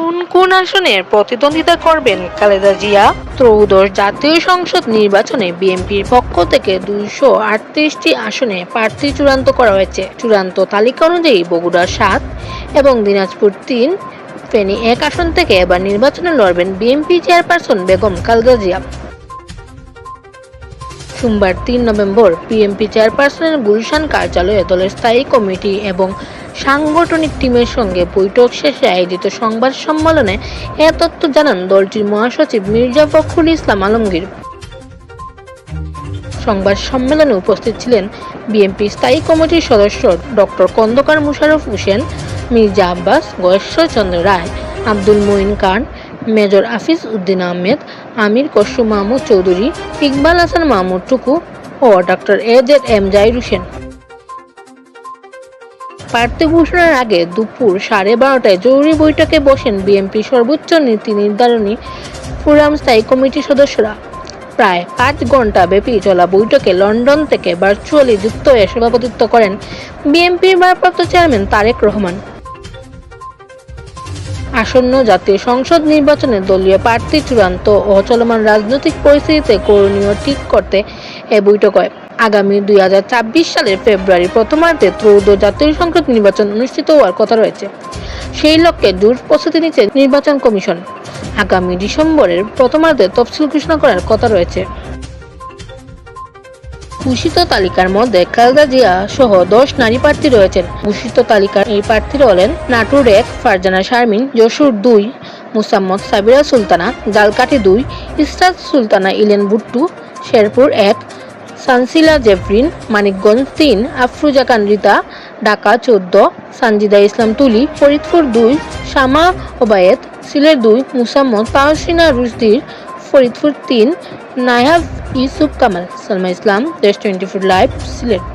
কোন কোন আসনে প্রতিদ্বন্দ্বিতা করবেন খালেদা জিয়া? ত্রয়োদশ জাতীয় সংসদ নির্বাচনে বিএনপির পক্ষ থেকে দুইশো আটত্রিশটি আসনে প্রার্থী চূড়ান্ত করা হয়েছে। চূড়ান্ত তালিকা অনুযায়ী বগুড়া সাত এবং দিনাজপুর তিন। ফেনী এক আসন থেকে এবার নির্বাচনে লড়বেন বিএনপি চেয়ারপারসন বেগম খালেদা জিয়া। সোমবার তিন নভেম্বর বিএনপি চেয়ারপারসনের গুলশান কার্যালয়ে দলের স্থায়ী কমিটি এবং সাংগঠনিক টিমের সঙ্গে বৈঠক শেষে আয়োজিত সংবাদ সম্মেলনে এ তথ্য জানান দলটির মহাসচিব মির্জা ফখরুল ইসলাম আলমগীর। সংবাদ সম্মেলনে উপস্থিত ছিলেন বিএনপি স্থায়ী কমিটির সদস্য doctor Khondokar Mosharraf Hossain, Mirza Abbas, Goyeshwar Chandra Roy, Abdul Moyeen Khan major Hafiz Uddin Ahmed, Amir Khasru Mahmud Chowdhury, Iqbal Hasan Mahmud Tuku O doctor A Z M Zahid Hossain. প্রার্থী আগে দুপুর সাড়ে বারোটায় জরুরি বৈঠকে বসেন বিএনপি সর্বোচ্চ নীতি নির্ধারণী ফোরাম স্থায়ী কমিটির সদস্যরা। প্রায় পাঁচ ঘণ্টা ব্যাপী চলা বৈঠকে লন্ডন থেকে ভার্চুয়ালি যুক্ত হয়ে সভাপতিত্ব করেন বিএনপির ভারপ্রাপ্ত চেয়ারম্যান তারেক রহমান। আসন্ন জাতীয় সংসদ নির্বাচনে দলীয় প্রার্থী চূড়ান্ত ও চলমান রাজনৈতিক পরিস্থিতিতে করণীয় ঠিক করতে এ বৈঠক হয়। আগামী দুই হাজার ছাব্বিশ সালের ফেব্রুয়ারির প্রথমার্ধে ত্রয়োদশ জাতীয় সংসদ নির্বাচন অনুষ্ঠিত হওয়ার কথা রয়েছে। সেই লক্ষ্যে জোর প্রস্তুতি নিচ্ছে নির্বাচন কমিশন। আগামী ডিসেম্বরের প্রথমার্ধে তফসিল ঘোষণা করার কথা রয়েছে। ঘোষিত তালিকার মধ্যে খালেদা জিয়া সহ দশ নারী প্রার্থী রয়েছেন। ঘোষিত তালিকার এই প্রার্থীরা হলেন নাটুর এক, ফারজানা শারমিন, যশোর দুই, মুসাম্মদ সাবিরা সুলতানা, জালকাঠি দুই ইসরাত সুলতানা ইলেন বুট্টু শেরপুর এক, সানসিলা জেফরিন, মানিকগঞ্জ তিন, আফরুজা খান রিতা, ঢাকা চোদ্দ, সানজিদা ইসলাম তুলি, ফরিদপুর দুই, শামা ওবায়েদ, সিলেট দুই, মুসাম্মদ তাহসিনা রুশদির, ফরিদপুর তিন নায়াব ইউসুফ কামাল সালমা ইসলাম দেশ টোয়েন্টি ফোর লাইভ সিলেট